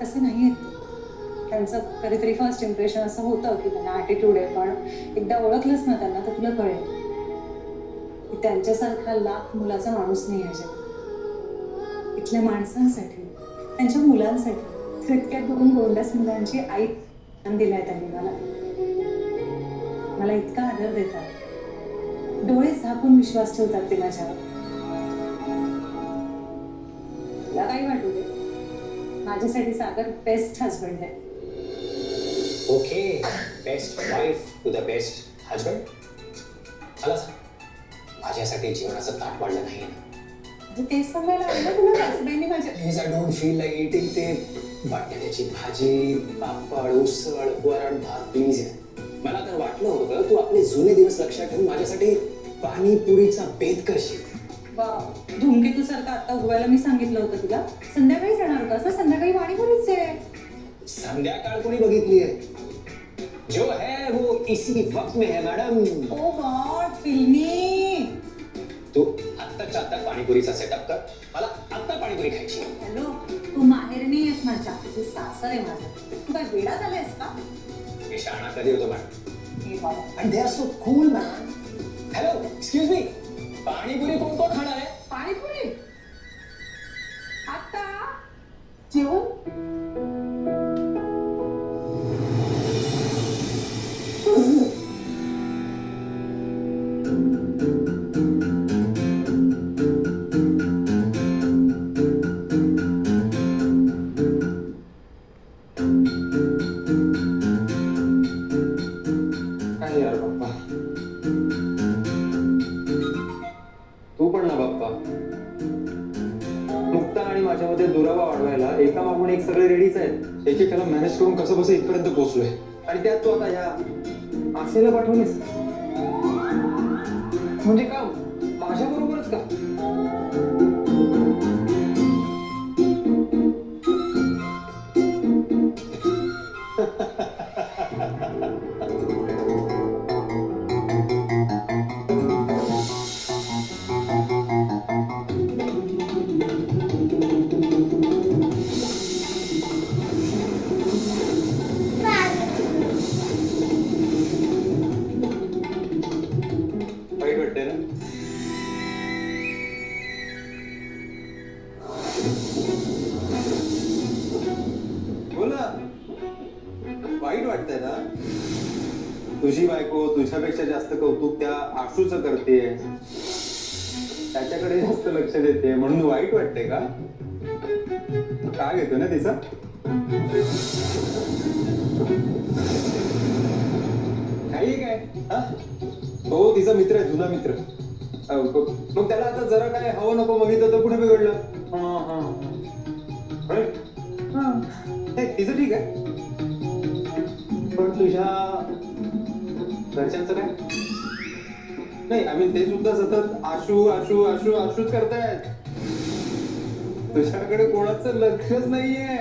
तसे नाही आहेत त्यांचं कधीतरी फर्स्ट इम्प्रेशन असं होतं की त्यांना ॲटिट्यूड आहे पण एकदा ओळखलंच ना त्यांना तर तुला कळेल की त्यांच्यासारखा लाख मुलाचा माणूस नाही आहे जगात इथल्या माणसांसाठी त्यांच्या मुलांसाठी तर इतक्या दोन गोंडस मुलांची आई दिलाय त्यांनी मला. मला इतका आदर देतात. डोळे झाकून विश्वास ठेवतात ते माझ्यावर. काही वाटू दे. माझ्यासाठी सागर बेस्ट हजबंड आहे. Okay best wife to the best husband मला सांग माझ्यासाठी जीवनाचं ताट वाढलं नाही. म्हणजे तेच सांगायला आवडलं तुला सासूबाईंनी माझ्या please I don't feel like eating ते बटाट्याची भाजी पापड उसळ वरण भात प्लीज मला तर वाटलं होतं तू आपले जुने दिवस लक्षात ठेवून माझ्यासाठी पाणीपुरीचा बेत करशील. धूमकेतू सारखं आता उगवायला मी सांगितलं होतं तुला. संध्याकाळी जाणार होता असं? संध्याकाळी पाणीपुरीच आहे. संध्याकाळ कोणी बघितली आहे? जो है वो इसी वक्त में है मॅडम ओ गॉड फिल्मी. तू आत्ताच्या आत्ता पाणीपुरीचा सेटअप कर. मला आत्ता पाणीपुरी खायची. हॅलो तू माहेरणी आहेस माझ्या. तू सासर आहे माझा. तू काय वेळात आलायस का? मी शाळा कधी होतो madam And they are so cool, man. Hello excuse me panipuri कोण कोण खाणार आहे? पाणीपुरी? दुरावा वाढवायला एका मागून एक सगळे रेडीच आहेत एकेकाला मॅनेज करून कसं बसं इथपर्यंत पोहोचलोय. आणि त्यात तू आता या आशेला पाठवलीस? म्हणजे का तुझी बायको तुझ्यापेक्षा जास्त कौतुक त्या आशूच करते त्याच्याकडे जास्त लक्ष देते म्हणून वाईट वाटतंय का? काय घेतो ना तिचा? काही काय? हा? हो तिचा मित्र आहे जुना मित्र. मग त्याला आता जरा काय हवं नको बघितलं तर कुठे बिघडलं. हा, हा, हा. हा. तिचं ठीक आहे. पण तुझ्या घरच्यांचं काय? नाही आम्ही ते सुद्धा सतत आशू आशू आशू आशूच करतायत. तुझ्याकडे कोणाचं लक्षच नाहीये.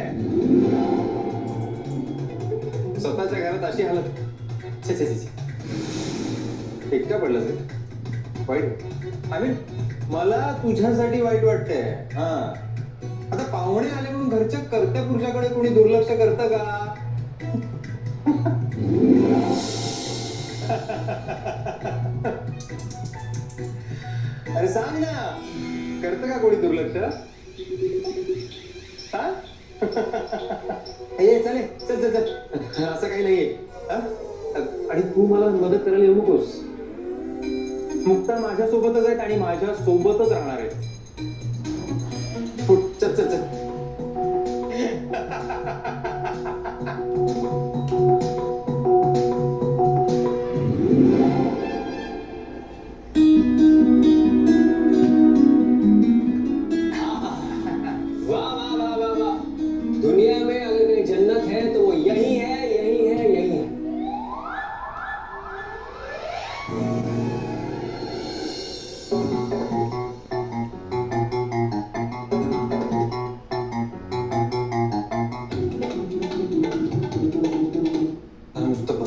स्वतःच्या घरात अशी हालत. छे छे छे एकटा पडलं ते वाईट आम्ही मला तुझ्यासाठी वाईट वाटतंय. हा. आता पाहुणे आले म्हणून घरच्या करत्या पुरुषाकडे कोणी दुर्लक्ष करतं का? अरे सांग ना. करत का कोणी दुर्लक्ष? हा? ये चले चल चल चल. असं काही नाहीये. आणि तू मला मदत करायला येऊ नकोस. मुक्ता माझ्यासोबतच आहेत आणि माझ्या सोबतच राहणार आहेत. चल चल चल.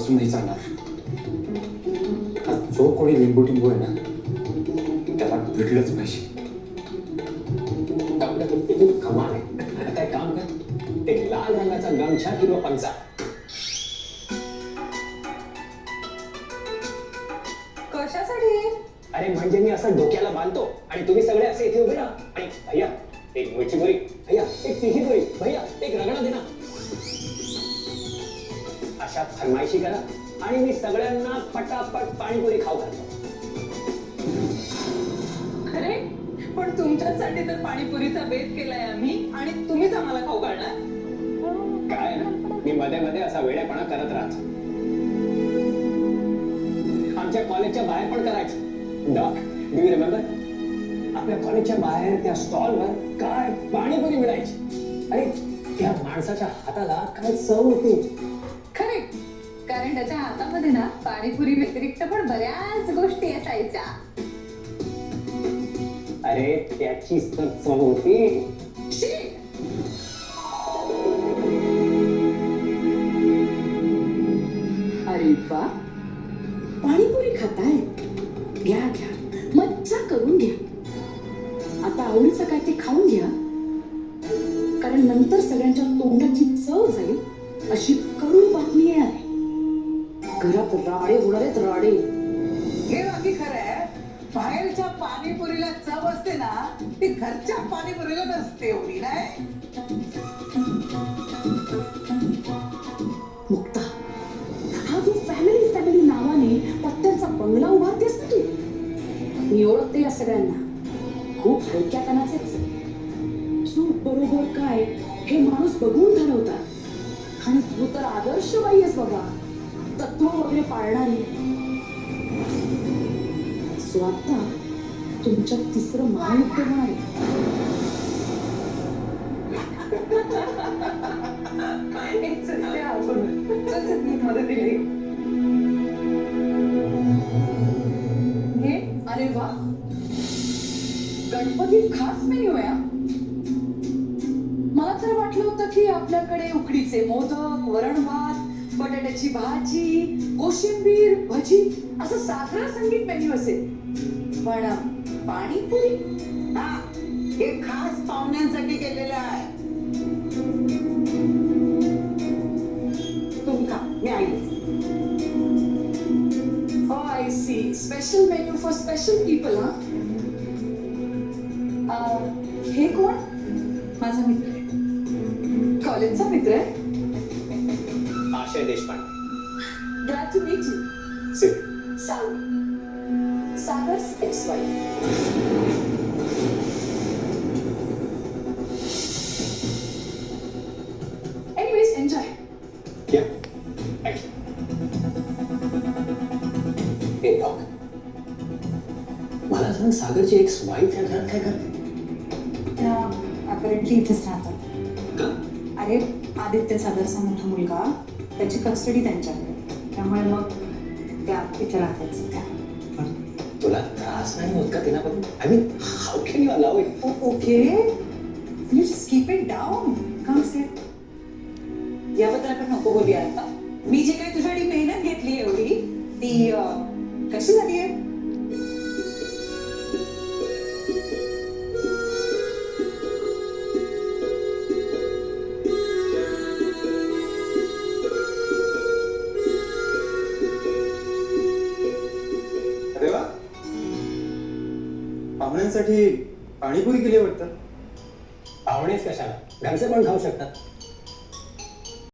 बसून नाही आज जो कोणी लिंबू टिंबू आहे ना त्याला भिडलंच पाहिजे. कमाल आहे. आता एक काम कर? एक लाल रंगाचा गमछा किंवा पंचा. कशासाठी? अरे म्हणजे मी असं डोक्याला बांधतो आणि तुम्ही सगळे असे इथे उभे राहा. आणि भैया एक मिरची बोरी भैया एक तिखी बोरी भैया एक रगडा दे ना अशा फरमाईशी करा आणि मी सगळ्यांना पटापट पाणीपुरी खाऊ घालतो. अरे पण तुमच्यासाठी तर पाणीपुरीचा बेत केलाय आम्ही आणि तुम्हीच आम्हाला खाऊ घालणार? काय मी मध्ये मध्ये असा वेडेपणा करत राहतो. आमच्या कॉलेजच्या बाहेर पण करायचं. डॉक डू यू रिमेंबर आपल्या कॉलेजच्या बाहेर त्या स्टॉलवर काय पाणीपुरी मिळायची? अरे त्या माणसाच्या हाताला काय चव होती? कारण त्याच्या हातामध्ये ना पाणीपुरी व्यतिरिक्त पण बऱ्याच गोष्टी असायच्या. अरे त्याची चव होती. शी! अरे वा! पाणीपुरी खाताय? घ्या घ्या. मज्जा करून घ्या. आता आवडीचं काय ते खाऊन घ्या. कारण नंतर सगळ्यांच्या तोंडाची चव जाईल अशी राडे होणार आहेत राडे. हे बाकी खरं आहे. बाहेरच्या पाणीपुरीला चव असते ना ती घरच्या पाणीपुरीला नसते एवढी नाही? मुक्ता हा जो फॅमिली फॅमिली नावाने पत्त्यांचा बंगला उभारतेस ना तू. मी ओळखते या सगळ्यांना. खूप हलक्या कानाचेच चूक बरोबर काय हे माणूस बघून ठरवतात. आणि तू तर आदर्श आहेस बाबा तत्व वगैरे पाळणारी. सो आता तुमच्या तिसरं महायुद्ध होणार हे अरे वा. गणपतीत खास मेन्यू आहे मला तर वाटलं होतं की आपल्याकडे उकडीचे मोदक वरण भात बटाट्याची भाजी कोशिंबीर भजी असं साधारण संगीत मेन्यू असेल पण पाणीपुरी हा हे खास पाहुण्यांसाठी केलेलं आहे तुम्ही खा मी आई see. Special menu for special people, huh? अं, हे कोण माझा मित्र आहे. कॉलेजचा मित्र आहे आशय Deshpande. Glad to meet you. सिर Sagar. Sagar's ex-wife. मला सांग सागरची एक वाईफ या घरात काय करते? त्या अपरेंटली इथेच राहतात. का? अरे आदित्य सागरचा मोठा मुलगा. त्याची कस्टडी त्यांच्याकडे. त्यामुळे मग त्या इथे राहतात सध्या पण तुला त्रास नाही होत का तिला I mean how can you allow it okay you just keep it down come sit याबद्दल आपण नको बोलूया आता. मी जे काही तुझ्यासाठी मेहनत घेतली एवढी ती कशी झाली आहे? खाण्यासाठी पाणीपुरी केली वाटतं. पाहुणेच कशाला? घरचे पण खाऊ शकतात.